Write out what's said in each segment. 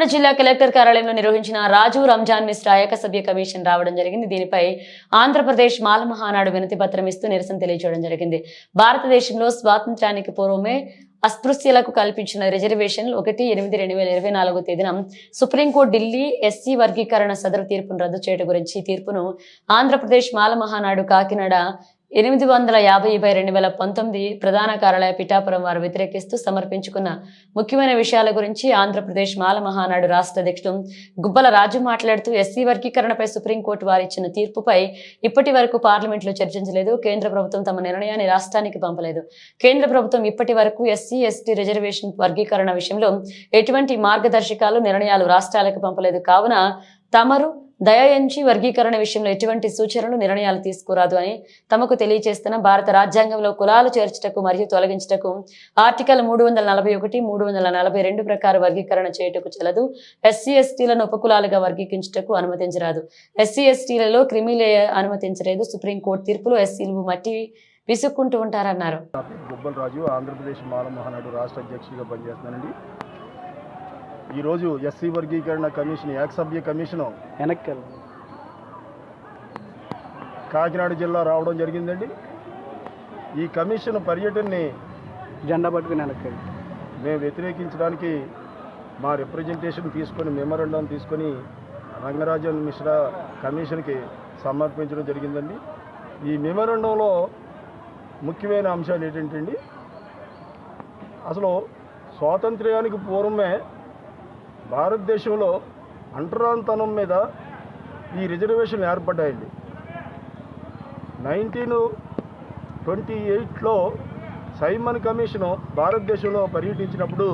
కాకినాడ జిల్లా కలెక్టర్ కార్యాలయంలో నిర్వహించిన రాజు రంజాన్ మిశ్రా ఏకసభ్య కమిషన్ రావడం జరిగింది. దీనిపై ఆంధ్రప్రదేశ్ మాల మహానాడు వినతి పత్రం ఇస్తూ నిరసన తెలియజేయడం జరిగింది. భారతదేశంలో స్వాతంత్ర్యానికి పూర్వమే అస్పృశ్యులకు కల్పించిన రిజర్వేషన్లు ఒకటి ఎనిమిది రెండు వేల ఇరవై నాలుగో తేదీన సుప్రీంకోర్టు ఢిల్లీ ఎస్సీ వర్గీకరణ సదరు తీర్పును రద్దు చేయడం గురించి తీర్పును ఆంధ్రప్రదేశ్ మాల మహానాడు కాకినాడ ఎనిమిది వందల యాభై బై రెండు వేల పంతొమ్మిది ప్రధాన కార్యాలయ పిఠాపురం వారు వ్యతిరేకిస్తూ సమర్పించుకున్న ముఖ్యమైన విషయాల గురించి ఆంధ్రప్రదేశ్ మాల మహానాడు రాష్ట్ర అధ్యక్షుడు గుబ్బల రాజు మాట్లాడుతూ ఎస్సీ వర్గీకరణపై సుప్రీంకోర్టు వారు ఇచ్చిన తీర్పుపై ఇప్పటి వరకు పార్లమెంట్లో చర్చించలేదు. కేంద్ర ప్రభుత్వం తమ నిర్ణయాన్ని రాష్ట్రానికి పంపలేదు. కేంద్ర ప్రభుత్వం ఇప్పటి వరకు ఎస్సీ ఎస్టీ రిజర్వేషన్ వర్గీకరణ విషయంలో ఎటువంటి మార్గదర్శకాలు నిర్ణయాలు రాష్ట్రాలకు పంపలేదు. కావున తమరు దయయంచి వర్గీకరణ విషయంలో ఎటువంటి సూచనలు నిర్ణయాలు తీసుకురాదు అని తమకు తెలియజేస్తున్న భారత రాజ్యాంగంలో కులాలు చేర్చుటకు మరియు తొలగించుటకు ఆర్టికల్ మూడు వందల నలభై ఒకటి మూడు వందల నలభై రెండు ప్రకారం వర్గీకరణ చేయుటకు చెల్లదు ఎస్సీ ఎస్టీలను ఉపకులాలుగా వర్గీకరించుటకు అనుమతించరాదు. ఎస్సీ ఎస్టీలలో క్రిమిలే అనుమతించలేదు. సుప్రీంకోర్టు తీర్పులో ఎస్సీలు మట్టి విసుక్కుంటూ ఉంటారన్నారు. గుబ్బల్ రాజు ఆంధ్రప్రదేశ్ మాల మహానాడు రాష్ట్ర అధ్యక్షుడిగా పనిచేస్తున్నానండి. ఈరోజు ఎస్సీ వర్గీకరణ కమిషన్ ఏకసభ్య కమిషను వెనక్కి కాకినాడ జిల్లా రావడం జరిగిందండి. ఈ కమిషన్ పర్యటనని జెండా పట్టుకుని వెనక్కి మేము వ్యతిరేకించడానికి మా రిప్రజెంటేషన్ తీసుకొని మెమరండం తీసుకొని రంగరాజన్ మిశ్రా కమిషన్కి సమర్పించడం జరిగిందండి. ఈ మెమరండంలో ముఖ్యమైన అంశాలు ఏంటంటే అసలు స్వాతంత్ర్యానికి పూర్వమే భారతదేశంలో అంటరాంతనం మీద ఈ రిజర్వేషన్లు ఏర్పడ్డాయండి. నైన్టీన్ ట్వంటీ ఎయిట్లో సైమన్ కమిషను భారతదేశంలో పర్యటించినప్పుడు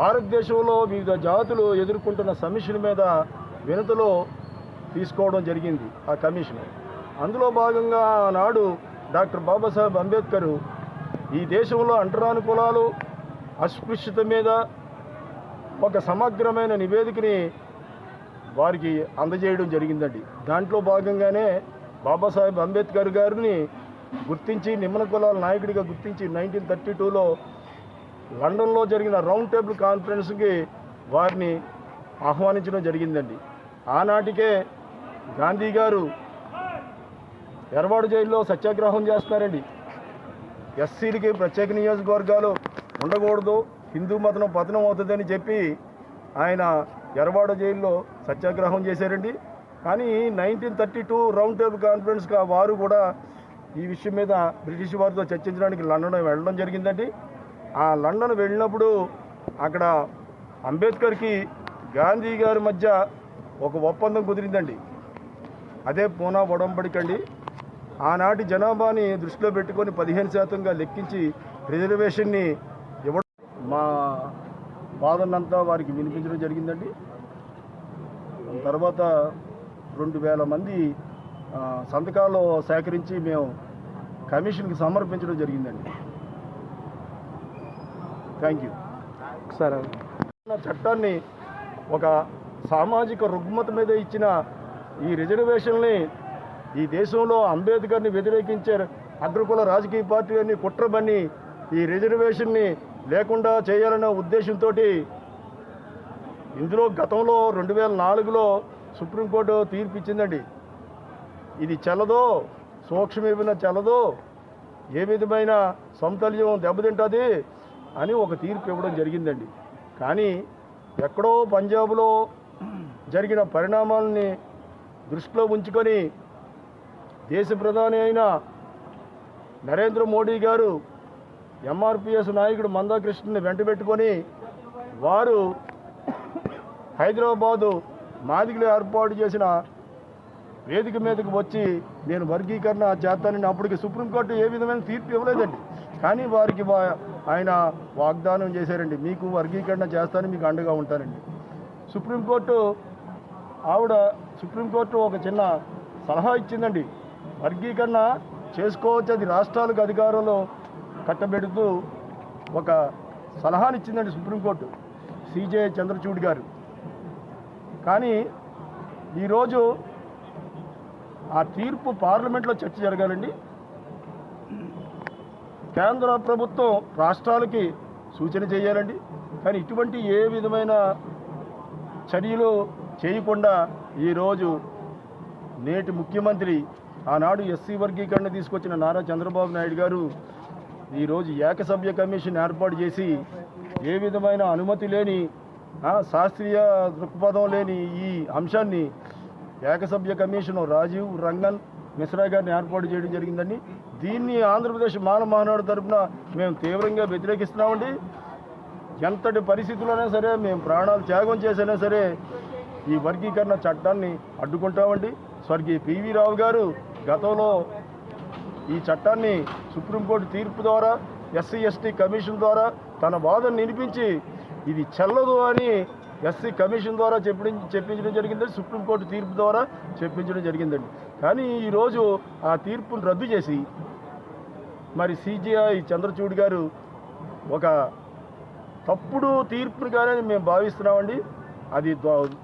భారతదేశంలో వివిధ జాతులు ఎదుర్కొంటున్న సమస్యల మీద వినతులు తీసుకోవడం జరిగింది ఆ కమిషన్. అందులో భాగంగా ఆనాడు డాక్టర్ బాబాసాహెబ్ అంబేద్కర్ ఈ దేశంలో అంటరాని కులాలు అస్పృశ్యత మీద ఒక సమగ్రమైన నివేదికని వారికి అందజేయడం జరిగిందండి. దాంట్లో భాగంగానే బాబాసాహెబ్ అంబేద్కర్ గారిని గుర్తించి నిమ్మన కులాల నాయకుడిగా గుర్తించి నైన్టీన్ థర్టీ టూలో లండన్లో జరిగిన రౌండ్ టేబుల్ కాన్ఫరెన్స్కి వారిని ఆహ్వానించడం జరిగిందండి. ఆనాటికే గాంధీ గారు ఎర్వాడు జైల్లో సత్యాగ్రహం చేస్తున్నారండి. ఎస్సీలకి ప్రత్యేక నియోజకవర్గాలు ఉండకూడదు. హిందూ మతం పతనం అవుతుందని చెప్పి ఆయన ఎర్వాడ జైల్లో సత్యాగ్రహం చేశారండి. కానీ nineteen thirty two round table కాన్ఫరెన్స్గా వారు కూడా ఈ విషయం మీద బ్రిటిష్ వారితో చర్చించడానికి లండన్ వెళ్ళడం జరిగిందండి. ఆ లండన్ వెళ్ళినప్పుడు అక్కడ అంబేద్కర్కి గాంధీ గారి మధ్య ఒక ఒప్పందం కుదిరిందండి. అదే పూనా ఒడంబడికండి. ఆనాటి జనాభాని దృష్టిలో పెట్టుకొని పదిహేను శాతంగా లెక్కించి రిజర్వేషన్ని వాదనంతా వారికి వినిపించడం జరిగిందండి. తర్వాత రెండు వేల మంది సంతకాలు సేకరించి మేము కమిషన్కి సమర్పించడం జరిగిందండి. Thank you. సరే. చట్టాన్ని ఒక సామాజిక రుగ్మత మీద ఇచ్చిన ఈ రిజర్వేషన్ని ఈ దేశంలో అంబేద్కర్ని వ్యతిరేకించే అగ్రకుల రాజకీయ పార్టీ అని కుట్రబన్ని ఈ రిజర్వేషన్ని లేకుండా చేయాలనే ఉద్దేశంతో ఇందులో గతంలో రెండు వేల నాలుగులో సుప్రీంకోర్టు తీర్పు ఇచ్చిందండి ఇది చెల్లదో సూక్ష్మమైన చెల్లదో ఏ విధమైన సమతల్యం దెబ్బతింటుంది అని ఒక తీర్పు ఇవ్వడం జరిగిందండి. కానీ ఎక్కడో పంజాబ్లో జరిగిన పరిణామాలని దృష్టిలో ఉంచుకొని దేశ ప్రధాని అయిన నరేంద్ర మోడీ గారు ఎంఆర్పిఎస్ నాయకుడు మందాకృష్ణని వెంటబెట్టుకొని వారు హైదరాబాదు మాదిగలు ఏర్పాటు చేసిన వేదిక మీదకు వచ్చి నేను వర్గీకరణ చేస్తానని అప్పటికి సుప్రీంకోర్టు ఏ విధమైన తీర్పు ఇవ్వలేదండి. కానీ వారికి ఆయన వాగ్దానం చేశారండి. మీకు వర్గీకరణ చేస్తానని మీకు అండగా ఉంటానండి. సుప్రీంకోర్టు ఆవిడ సుప్రీంకోర్టు ఒక చిన్న సలహా ఇచ్చిందండి. వర్గీకరణ చేసుకోవచ్చు అది రాష్ట్రాలకు అధికారంలో కట్టబెడుతూ ఒక సలహాని ఇచ్చిందండి supreme court CJ Chandrachud garu. కానీ ఈరోజు ఆ తీర్పు పార్లమెంట్లో చర్చ జరగాలండి. కేంద్ర ప్రభుత్వం రాష్ట్రాలకి సూచన చేయాలండి. కానీ ఇటువంటి ఏ విధమైన చర్యలు చేయకుండా ఈరోజు నేటి ముఖ్యమంత్రి ఆనాడు ఎస్సీ వర్గీకరణ తీసుకొచ్చిన నారా చంద్రబాబు నాయుడు గారు ఈరోజు ఏకసభ్య కమిషన్ ఏర్పాటు చేసి ఏ విధమైన అనుమతి లేని శాస్త్రీయ దృక్పథం లేని ఈ అంశాన్ని ఏకసభ్య కమిషన్ రాజీవ్ రంగన్ మిశ్రా గారిని ఏర్పాటు చేయడం జరిగిందండి. దీన్ని ఆంధ్రప్రదేశ్ మానవ మహానాడు తరఫున మేము తీవ్రంగా వ్యతిరేకిస్తున్నామండి. ఎంతటి పరిస్థితుల్లోనే సరే మేము ప్రాణాలు త్యాగం చేసినా సరే ఈ వర్గీకరణ చట్టాన్ని అడ్డుకుంటామండి. స్వర్గీయ పివి రావు గారు గతంలో ఈ చట్టాన్ని సుప్రీంకోర్టు తీర్పు ద్వారా ఎస్సీ ఎస్టీ కమిషన్ ద్వారా తన వాదన వినిపించి ఇది చెల్లదు అని ఎస్సీ కమిషన్ ద్వారా చెప్పి చెప్పించడం జరిగిందండి. సుప్రీంకోర్టు తీర్పు ద్వారా చెప్పించడం జరిగిందండి. కానీ ఈరోజు ఆ తీర్పును రద్దు చేసి మరి సిజిఐ చంద్రచూడ్ గారు ఒక తప్పుడు తీర్పునిగానే మేము భావిస్తున్నామండి. అది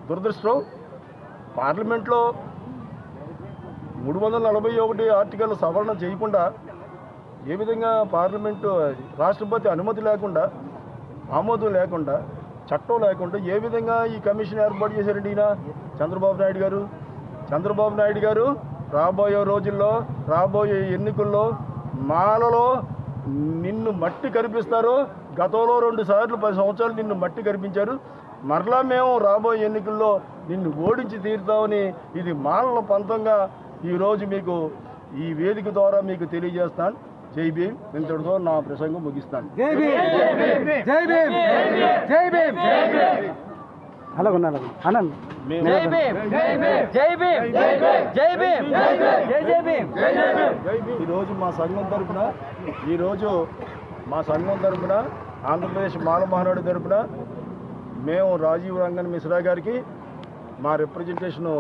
దురదృష్టం. పార్లమెంట్లో మూడు వందల నలభై ఒకటి ఆర్టికల్ సవరణ చేయకుండా ఏ విధంగా పార్లమెంటు రాష్ట్రపతి అనుమతి లేకుండా ఆమోదం లేకుండా చట్టం లేకుండా ఏ విధంగా ఈ కమిషన్ ఏర్పాటు చేశారండి ఈయన? చంద్రబాబు నాయుడు గారు. చంద్రబాబు నాయుడు గారు రాబోయే రోజుల్లో రాబోయే ఎన్నికల్లో మాలలో నిన్ను మట్టి కనిపిస్తారు గతంలో రెండు సార్లు పది సంవత్సరాలు నిన్ను మట్టి కనిపించారు మరలా మేము రాబోయే ఎన్నికల్లో నిన్ను ఓడించి తీరుతామని ఇది మాలల పంతంగా ఈరోజు మీకు ఈ వేదిక ద్వారా మీకు తెలియజేస్తాను. జై భీమ్ ఇంతటితో నా ప్రసంగం ముగిస్తాను జై భీమ్ జై భీమ్ జై భీమ్ అలాగ అనండి జై భీమ్ జై భీమ్ జై భీమ్ జై భీమ్ జై జై భీమ్ ఈరోజు మా సంఘం తరపున ఈరోజు మా సంఘం తరపున ఆంధ్రప్రదేశ్ మాల మహానాడు తరపున మేము రాజీవ్ రంగన్ మిశ్రా గారికి మా రిప్రజెంటేషను